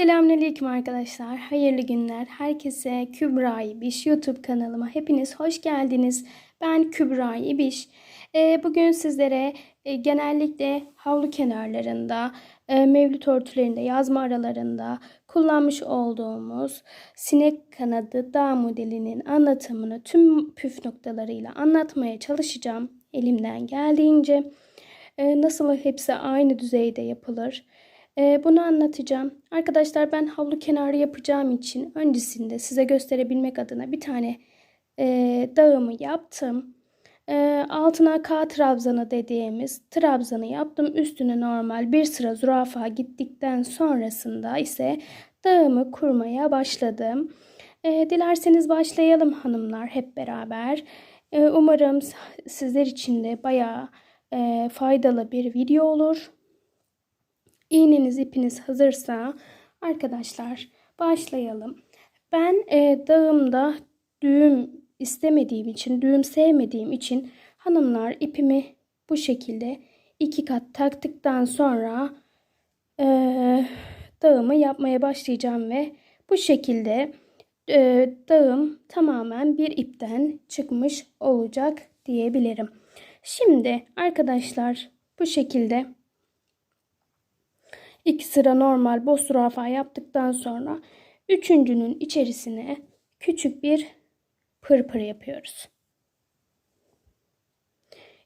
Selamünaleyküm arkadaşlar. Hayırlı günler. Herkese Kübra İbiş YouTube kanalıma hepiniz hoş geldiniz. Ben Kübra İbiş. Ee, bugün sizlere e, genellikle havlu kenarlarında, e, mevlüt örtülerinde, yazma aralarında kullanmış olduğumuz sinek kanadı dağ modelinin anlatımını tüm püf noktalarıyla anlatmaya çalışacağım elimden geldiğince. E, nasıl hepsi aynı düzeyde yapılır? Ee, bunu anlatacağım. Arkadaşlar ben havlu kenarı yapacağım için öncesinde size gösterebilmek adına bir tane e, dağımı yaptım. E, altına K trabzanı dediğimiz trabzanı yaptım. Üstüne normal bir sıra zürafa gittikten sonrasında ise dağımı kurmaya başladım. E, dilerseniz başlayalım hanımlar hep beraber. E, umarım sizler için de bayağı e, faydalı bir video olur. İğneniz ipiniz hazırsa arkadaşlar başlayalım. Ben e, dağımda düğüm istemediğim için, düğüm sevmediğim için hanımlar ipimi bu şekilde iki kat taktıktan sonra e, dağımı yapmaya başlayacağım ve bu şekilde e, dağım tamamen bir ipten çıkmış olacak diyebilirim. Şimdi arkadaşlar bu şekilde İki sıra normal boş zürafa yaptıktan sonra üçüncünün içerisine küçük bir pırpır yapıyoruz.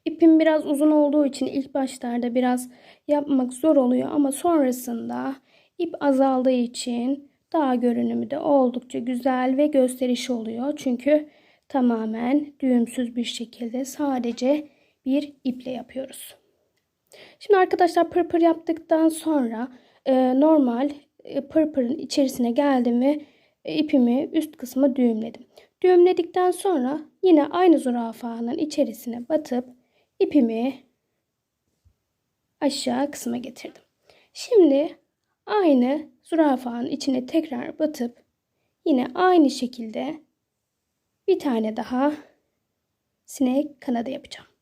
İpim biraz uzun olduğu için ilk başlarda biraz yapmak zor oluyor ama sonrasında ip azaldığı için daha görünümü de oldukça güzel ve gösterişi oluyor. Çünkü tamamen düğümsüz bir şekilde sadece bir iple yapıyoruz. Şimdi arkadaşlar pırpır yaptıktan sonra e, normal e, pırpırın içerisine geldim ve e, ipimi üst kısmı düğümledim. Düğümledikten sonra yine aynı zürafanın içerisine batıp ipimi aşağı kısma getirdim. Şimdi aynı zürafanın içine tekrar batıp yine aynı şekilde bir tane daha sinek kanadı yapacağım.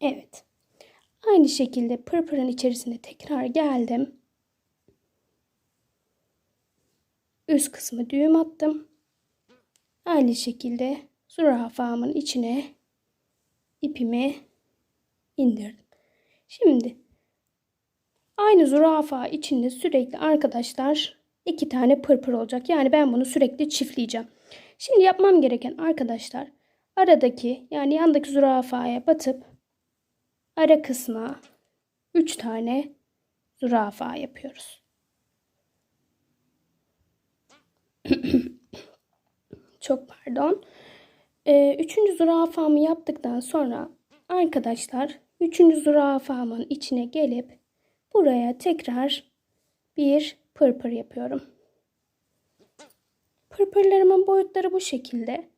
Evet. Aynı şekilde pırpırın içerisine tekrar geldim. Üst kısmı düğüm attım. Aynı şekilde zürafamın içine ipimi indirdim. Şimdi aynı zürafa içinde sürekli arkadaşlar iki tane pırpır olacak. Yani ben bunu sürekli çiftleyeceğim. Şimdi yapmam gereken arkadaşlar aradaki yani yandaki zürafaya batıp ara kısma 3 tane zürafa yapıyoruz. Çok pardon. Ee, üçüncü zürafamı yaptıktan sonra arkadaşlar üçüncü zürafamın içine gelip buraya tekrar bir pırpır yapıyorum. Pırpırlarımın boyutları bu şekilde.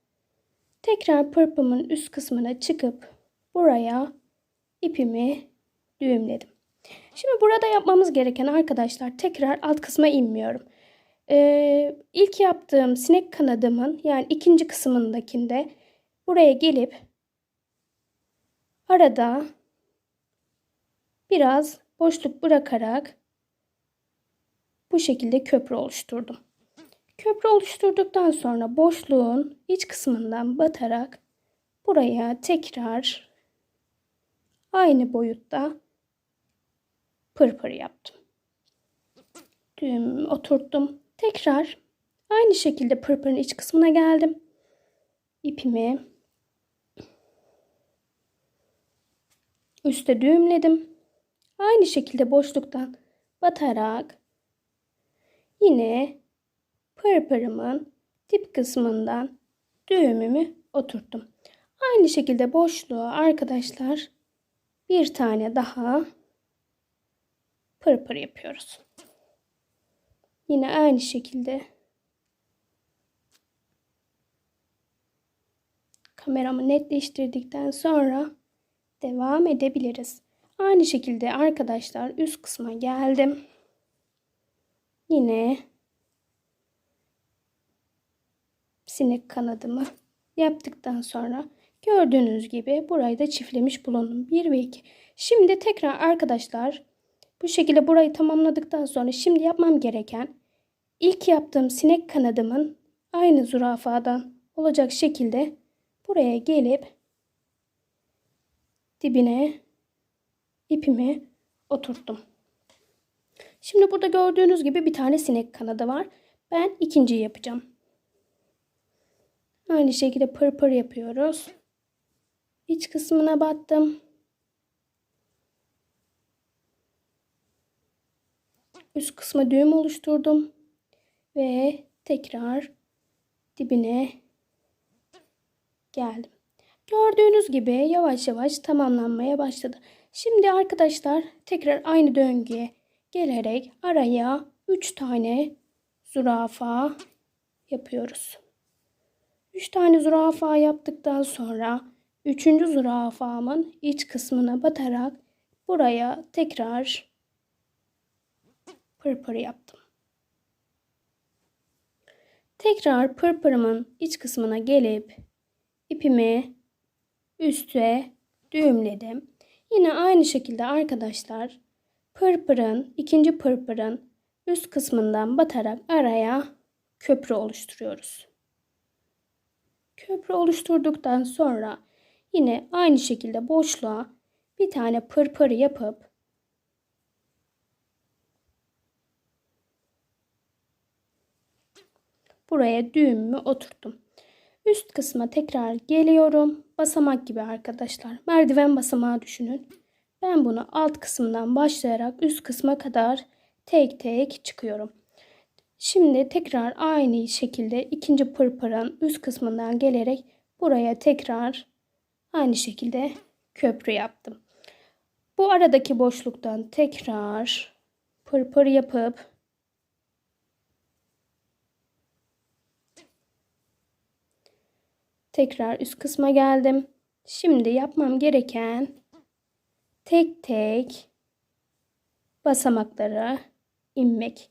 Tekrar pırpımın üst kısmına çıkıp buraya ipimi düğümledim. Şimdi burada yapmamız gereken arkadaşlar tekrar alt kısma inmiyorum. Ee, ilk yaptığım sinek kanadımın yani ikinci kısmındakinde buraya gelip arada biraz boşluk bırakarak bu şekilde köprü oluşturdum. Köprü oluşturduktan sonra boşluğun iç kısmından batarak buraya tekrar aynı boyutta pırpır yaptım. Düğüm oturttum. Tekrar aynı şekilde pırpırın iç kısmına geldim. İpimi üste düğümledim. Aynı şekilde boşluktan batarak yine pırpırımın dip kısmından düğümümü oturttum. Aynı şekilde boşluğa arkadaşlar bir tane daha pırpır yapıyoruz. Yine aynı şekilde kameramı netleştirdikten sonra devam edebiliriz. Aynı şekilde arkadaşlar üst kısma geldim. Yine sinek kanadımı yaptıktan sonra Gördüğünüz gibi burayı da çiftlemiş bulundum. 1 ve 2. Şimdi tekrar arkadaşlar Bu şekilde burayı tamamladıktan sonra şimdi yapmam gereken ilk yaptığım sinek kanadımın aynı zürafadan olacak şekilde buraya gelip dibine ipimi oturttum. Şimdi burada gördüğünüz gibi bir tane sinek kanadı var. Ben ikinciyi yapacağım. Aynı şekilde pır pır yapıyoruz. İç kısmına battım. Üst kısma düğüm oluşturdum. Ve tekrar dibine geldim. Gördüğünüz gibi yavaş yavaş tamamlanmaya başladı. Şimdi arkadaşlar tekrar aynı döngüye gelerek araya 3 tane zürafa yapıyoruz. 3 tane zürafa yaptıktan sonra 3. zürafamın iç kısmına batarak buraya tekrar pırpır yaptım. Tekrar pırpırımın iç kısmına gelip ipimi üste düğümledim. Yine aynı şekilde arkadaşlar pırpırın ikinci pırpırın üst kısmından batarak araya köprü oluşturuyoruz. Köprü oluşturduktan sonra yine aynı şekilde boşluğa bir tane pırpır yapıp buraya düğümümü oturttum. Üst kısma tekrar geliyorum. Basamak gibi arkadaşlar. Merdiven basamağı düşünün. Ben bunu alt kısımdan başlayarak üst kısma kadar tek tek çıkıyorum. Şimdi tekrar aynı şekilde ikinci pırpırın üst kısmından gelerek buraya tekrar aynı şekilde köprü yaptım. Bu aradaki boşluktan tekrar pırpır yapıp tekrar üst kısma geldim. Şimdi yapmam gereken tek tek basamaklara inmek.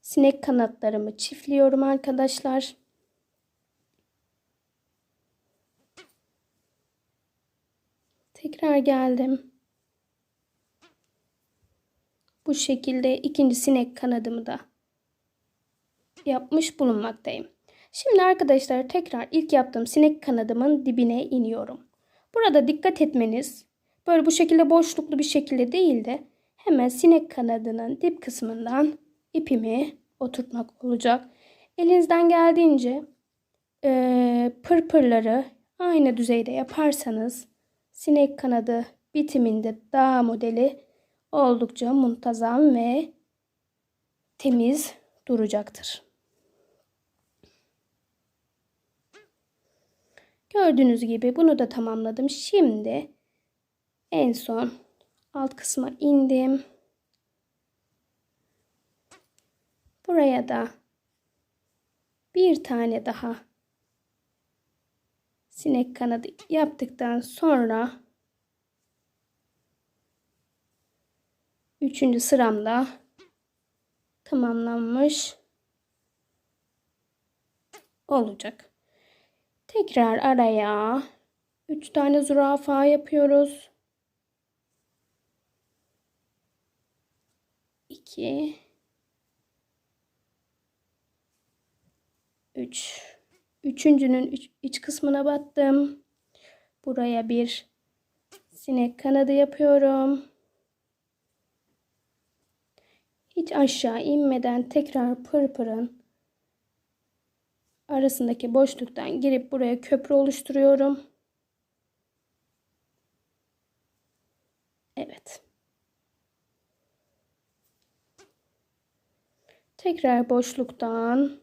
Sinek kanatlarımı çiftliyorum arkadaşlar. Tekrar geldim. Bu şekilde ikinci sinek kanadımı da yapmış bulunmaktayım. Şimdi arkadaşlar tekrar ilk yaptığım sinek kanadımın dibine iniyorum. Burada dikkat etmeniz böyle bu şekilde boşluklu bir şekilde değil de hemen sinek kanadının dip kısmından ipimi oturtmak olacak. Elinizden geldiğince e, pırpırları aynı düzeyde yaparsanız sinek kanadı bitiminde dağ modeli oldukça muntazam ve temiz duracaktır. Gördüğünüz gibi bunu da tamamladım. Şimdi en son alt kısma indim. Buraya da bir tane daha sinek kanadı yaptıktan sonra üçüncü sıramda tamamlanmış olacak. Tekrar araya 3 tane zürafa yapıyoruz. 2 3 Üçüncünün iç, kısmına battım. Buraya bir sinek kanadı yapıyorum. Hiç aşağı inmeden tekrar pırpırın arasındaki boşluktan girip buraya köprü oluşturuyorum. Evet. Tekrar boşluktan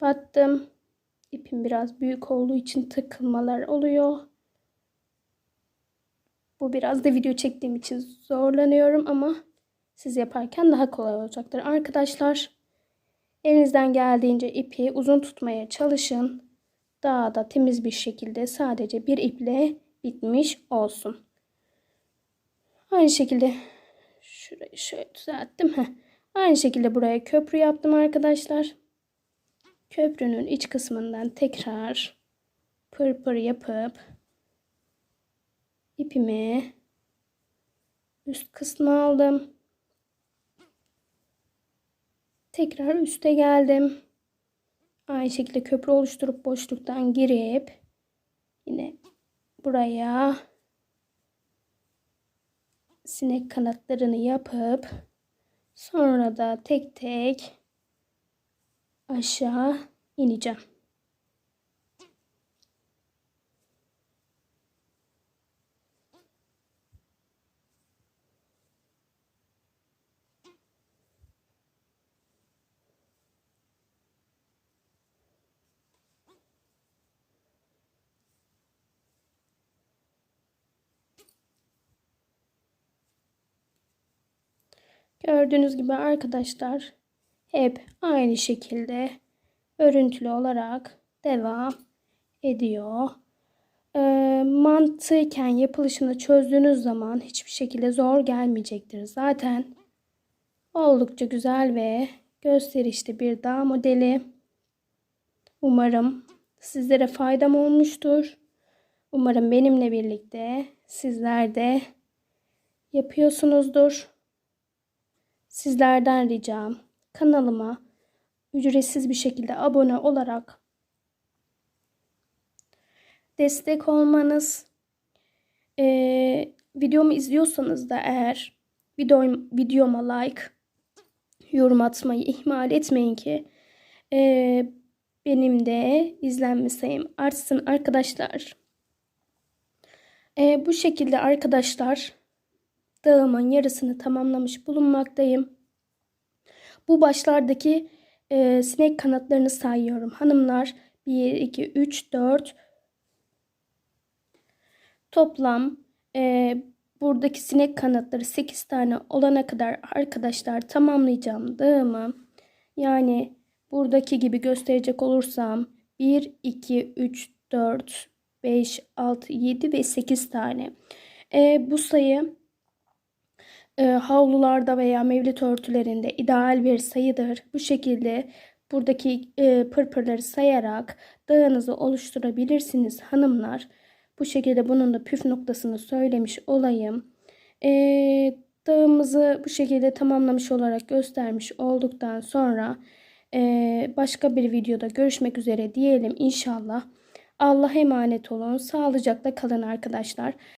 battım. İpim biraz büyük olduğu için takılmalar oluyor. Bu biraz da video çektiğim için zorlanıyorum ama siz yaparken daha kolay olacaktır arkadaşlar. Elinizden geldiğince ipi uzun tutmaya çalışın. Daha da temiz bir şekilde sadece bir iple bitmiş olsun. Aynı şekilde şurayı şöyle düzelttim. Heh. Aynı şekilde buraya köprü yaptım arkadaşlar. Köprünün iç kısmından tekrar pırpır yapıp ipimi üst kısmı aldım. Tekrar üste geldim. Aynı şekilde köprü oluşturup boşluktan girip yine buraya sinek kanatlarını yapıp sonra da tek tek aşağı ineceğim. Gördüğünüz gibi arkadaşlar hep aynı şekilde örüntülü olarak devam ediyor. E, mantıken yapılışını çözdüğünüz zaman hiçbir şekilde zor gelmeyecektir. Zaten oldukça güzel ve gösterişli bir dağ modeli. Umarım sizlere faydam olmuştur. Umarım benimle birlikte sizler de yapıyorsunuzdur. Sizlerden ricam kanalıma ücretsiz bir şekilde abone olarak destek olmanız. Ee, videomu izliyorsanız da eğer videom, videoma like, yorum atmayı ihmal etmeyin ki e, benim de izlenme sayım artsın arkadaşlar. E, bu şekilde arkadaşlar dağımın yarısını tamamlamış bulunmaktayım. Bu başlardaki e, sinek kanatlarını sayıyorum. Hanımlar 1, 2, 3, 4 toplam e, buradaki sinek kanatları 8 tane olana kadar arkadaşlar tamamlayacağım dağımı. Yani buradaki gibi gösterecek olursam 1, 2, 3, 4, 5, 6, 7 ve 8 tane. E, bu sayı e, havlularda veya mevlit örtülerinde ideal bir sayıdır. Bu şekilde buradaki e, pırpırları sayarak dağınızı oluşturabilirsiniz hanımlar. Bu şekilde bunun da püf noktasını söylemiş olayım. E, dağımızı bu şekilde tamamlamış olarak göstermiş olduktan sonra e, başka bir videoda görüşmek üzere diyelim inşallah. Allah'a emanet olun. Sağlıcakla kalın arkadaşlar.